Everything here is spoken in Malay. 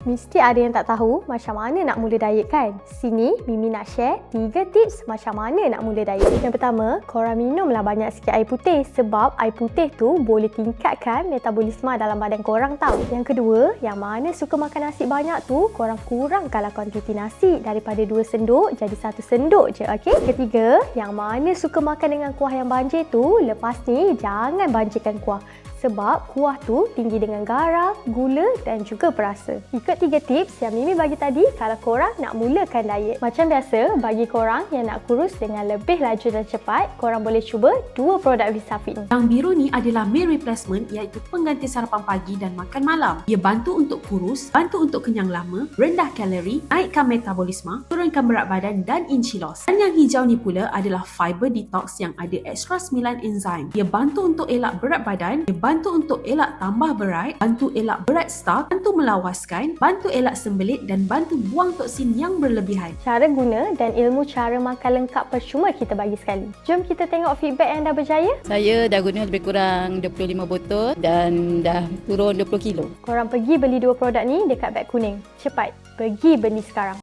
Mesti ada yang tak tahu macam mana nak mula diet kan? Sini Mimi nak share 3 tips macam mana nak mula diet. Yang pertama, korang minumlah banyak sikit air putih sebab air putih tu boleh tingkatkan metabolisme dalam badan korang tau. Yang kedua, yang mana suka makan nasi banyak tu, korang kurangkanlah kuantiti nasi daripada 2 senduk jadi 1 senduk je, okey? Ketiga, yang mana suka makan dengan kuah yang banjir tu, lepas ni jangan banjirkan kuah sebab kuah tu tinggi dengan garam, gula dan juga perasa. Ikut tiga tips yang Mimi bagi tadi kalau korang nak mulakan diet. Macam biasa, bagi korang yang nak kurus dengan lebih laju dan cepat, korang boleh cuba dua produk Visafit ni. Yang biru ni adalah meal replacement iaitu pengganti sarapan pagi dan makan malam. Ia bantu untuk kurus, bantu untuk kenyang lama, rendah kalori, naikkan metabolisme, turunkan berat badan dan inci loss. Dan yang hijau ni pula adalah fiber detox yang ada extra 9 enzim. Ia bantu untuk elak berat badan, ia bantu untuk elak tambah berat, bantu elak berat staf, bantu melawaskan, bantu elak sembelit dan bantu buang toksin yang berlebihan. Cara guna dan ilmu cara makan lengkap percuma kita bagi sekali. Jom kita tengok feedback yang dah berjaya. Saya dah guna lebih kurang 25 botol dan dah turun 20 kilo. Korang pergi beli dua produk ni dekat beg kuning. Cepat, pergi beli sekarang.